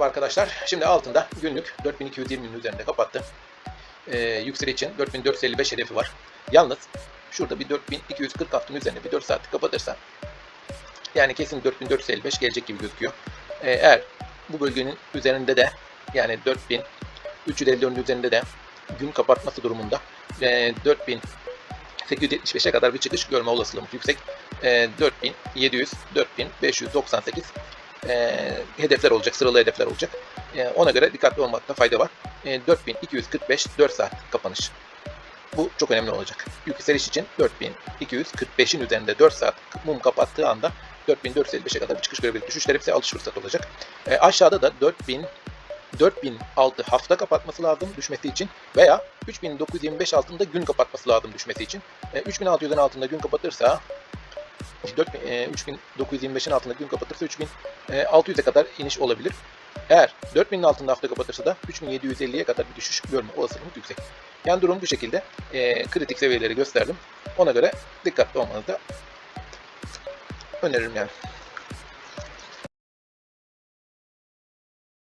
Arkadaşlar şimdi altında günlük 4220'nin üzerinde kapattı. Ee, yükseli için 4455 hedefi var. Yalnız şurada bir 4240 hattın üzerine bir 4 saatlik kapatırsa yani kesin 4455 gelecek gibi gözüküyor. Ee, eğer bu bölgenin üzerinde de yani 4354'ün üzerinde de gün kapatması durumunda e, 4875'e kadar bir çıkış görme olasılığımız yüksek. E, 4700, 4598 e, hedefler olacak, sıralı hedefler olacak. E, ona göre dikkatli olmakta fayda var. E, 4245 4 saat kapanış. Bu çok önemli olacak. Yükseliş için 4245'in üzerinde 4 saat mum kapattığı anda 4455'e kadar bir çıkış görebilir. Düşüşler hepsi alış fırsatı olacak. E, aşağıda da 4000 4006 hafta kapatması lazım düşmesi için veya 3925 altında gün kapatması lazım düşmesi için. E, 3600'ün altında gün kapatırsa 4, e, 3925'in altında gün kapatırsa 3600'e kadar iniş olabilir. Eğer 4000'in altında hafta kapatırsa da 3750'ye kadar bir düşüş görme olasılığımız yüksek. Yani durum bu şekilde. E, kritik seviyeleri gösterdim. Ona göre dikkatli olmanızı da öneririm yani.